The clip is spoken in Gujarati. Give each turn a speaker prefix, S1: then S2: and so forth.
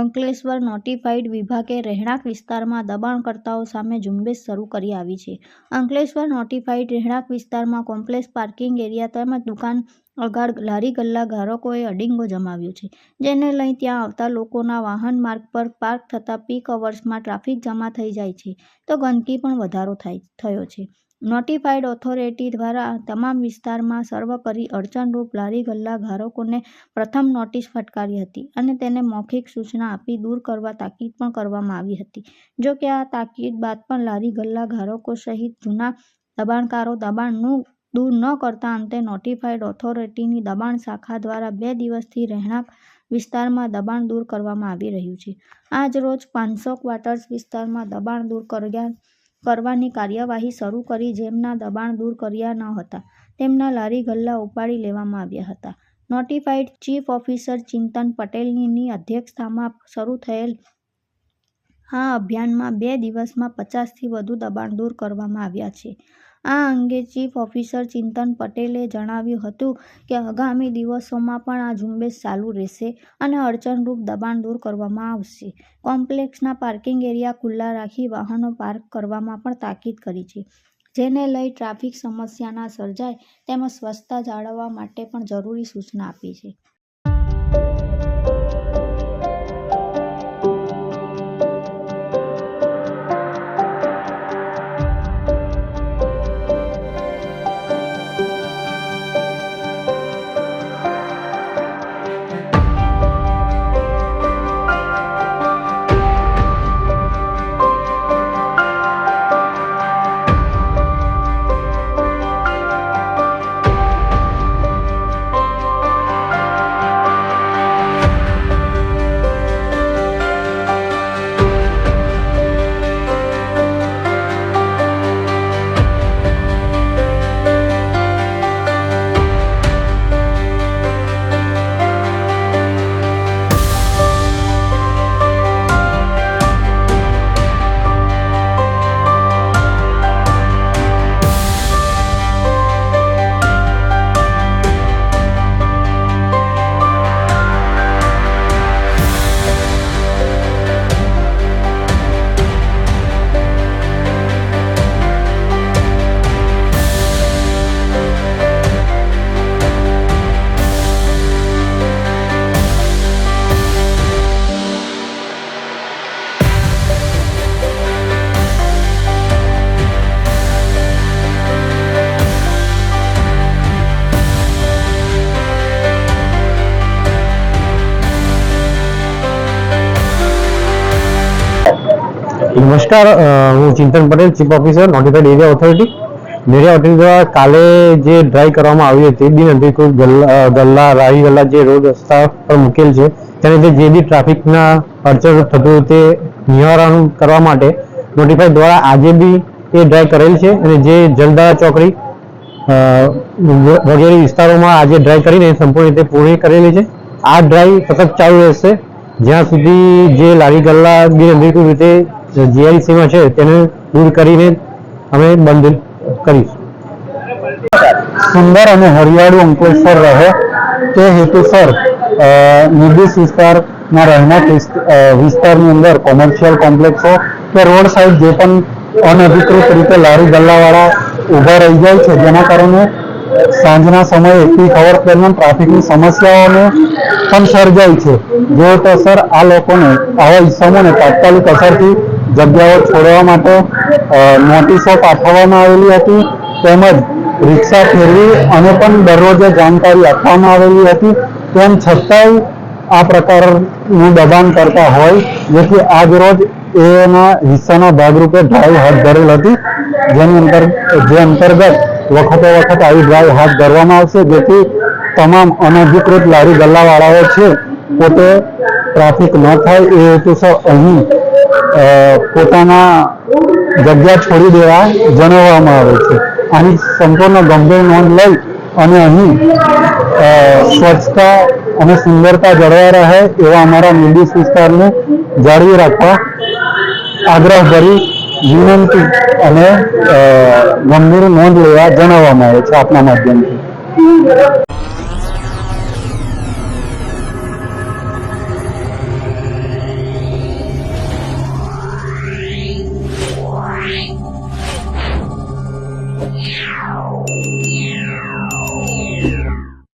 S1: અંકલેશ્વર નોટિફાઈડ વિભાગે રહેણાંક વિસ્તારમાં દબાણકર્તાઓ સામે ઝુંબેશ શરૂ કરી આવી છે. અંકલેશ્વર નોટિફાઈડ રહેણાંક વિસ્તારમાં કોમ્પ્લેક્સ પાર્કિંગ એરિયા તેમજ દુકાન અગાડ લારી ગલ્લા ગારકોએ અડિંગો જમાવ્યો છે, જેને લઈ ત્યાં આવતા લોકોના વાહન માર્ગ પર પાર્ક થતા પીક અવર્સમાં ટ્રાફિક જમા થઈ જાય છે, તો ગંદકી પણ વધારો થાય, થયો છે. નોટિફાઈડ ઓથોરિટી દ્વારા તમામ વિસ્તારમાં સર્વપરી અડચણરૂપ લારી ગલ્લા ઘારકોને પ્રથમ નોટિસ ફટકારી હતી અને તેને મૌખિક સૂચના આપી દૂર કરવા તાકીદ પણ કરવામાં આવી હતી. જો કે આ તાકીદ બાદ પણ લારી ગલ્લા ઘારકો સહિત જૂના દબાણકારો દબાણનું દૂર ન કરતા અંતે નોટિફાઈડ ઓથોરિટીની દબાણ શાખા દ્વારા બે દિવસથી રહેણાંક વિસ્તારમાં દબાણ દૂર કરવામાં આવી રહ્યું છે. આજ રોજ પાંચસો ક્વાર્ટર્સ વિસ્તારમાં દબાણ દૂર કર્યા, કરવાની કાર્યવાહી શરૂ કરી જેમના દબાણ દૂર કર્યા ન હતા, તેમના લારી ગલ્લા ઉપાડી લેવામાં આવ્યા હતા. નોટિફાઈડ ચીફ ઓફિસર ચિંતન પટેલની અધ્યક્ષતામાં શરૂ થયેલ આ અભિયાનમાં બે દિવસમાં પચાસથી વધુ દબાણ દૂર કરવામાં આવ્યા છે. આ અંગે ચીફ ઓફિસર ચિંતન પટેલે જણાવ્યું હતું કે આગામી દિવસોમાં પણ આ ઝુંબેશ ચાલુ રહેશે અને અડચણરૂપ દબાણ દૂર કરવામાં આવશે. કોમ્પ્લેક્સના પાર્કિંગ એરિયા ખુલ્લા રાખી વાહનો પાર્ક કરવામાં પણ તાકીદ કરી છે. જેને લઈ ટ્રાફિક સમસ્યા ના સર્જાય તેમજ સ્વચ્છતા જાળવવા માટે પણ જરૂરી સૂચના આપી છે.
S2: નમસ્કાર હું Chintan Patel chief officer notified area authority area authority દ્વારા કાલે જે ડ્રાઈવ કરવામાં આવી હતી, બિન અધિકૃત ગલ્લા રાહી ગલ્લા જે રોડ રસ્તા પર મૂકેલ છે, તેને લીધે જે બી ટ્રાફિકના અડચણ થતું તે નિવારણ કરવા માટે નોટિફાઈડ દ્વારા આજે બી એ ડ્રાઈવ કરેલ છે અને જે જલદારા ચોકડી વગેરે વિસ્તારોમાં આજે ડ્રાઈવ કરીને સંપૂર્ણ રીતે પૂર્ણ કરેલી છે. આ ડ્રાઈવ સતત ચાલુ રહેશે. જ્યાં સુધી જે લારી ગલ્લા બિનઅધિકૃત રીતે જીઆઈસીમાં છે, તેને દૂર કરીને અમે બંધ કરીશું.
S3: સુંદર અને હરિયાળું અંકલેશ્વર રહે. તે હેતુસર નિર્દેશ વિસ્તારમાં રહેણાંક વિસ્તારની અંદર કોમર્શિયલ કોમ્પ્લેક્સો કે રોડ સાઈડ જે પણ અનધિકૃત રીતે લારી ગલ્લાવાળા ઊભા રહી જાય છે. જેના કારણે સાંજના સમયે પીક અવર્સ દરમિયાન ટ્રાફિકની સમસ્યાઓને પણ સર્જાય છે. જો તો સર, આ લોકોને આવા ઇસમોને તાત્કાલિક અસરથી જગ્યાઓ છોડવા માટે નોટિસો પાઠવવામાં આવેલી હતી, તેમજ રિક્ષા ફેરવી અને પણ દરરોજે જાણકારી આપવામાં આવેલી હતી, તેમ છતાંય આ પ્રકારનું દબાણ કરતા હોય, જેથી આજ રોજ એના હિસ્સાના ભાગરૂપે ડ્રાઈવ હાથ ધરેલ હતી, જેની અંતર જે અંતર્ગત વખતે વખત આવી ડ્રાઈવ હાથ ધરવામાં આવશે, જેથી તમામ અનધિકૃત લારી ગલ્લાવાળાઓ છે, પોતે ટ્રાફિક ન થાય એ હેતુસર અહીં પોતાના જગ્યા છોડી દેવા જણાવવામાં આવે છે. આની સંપૂર્ણ ગંભીર નોંધ લઈ અને અહીં સ્વચ્છતા અને સુંદરતા જળવાઈ રહે એવા અમારા નિર્દિષ્ટ વિસ્તારને જાળવી રાખવા આગ્રહ ભરી વિનંતી અને ગંભીર નોંધ લેવા જણાવવામાં આવે છે આપના માધ્યમથી.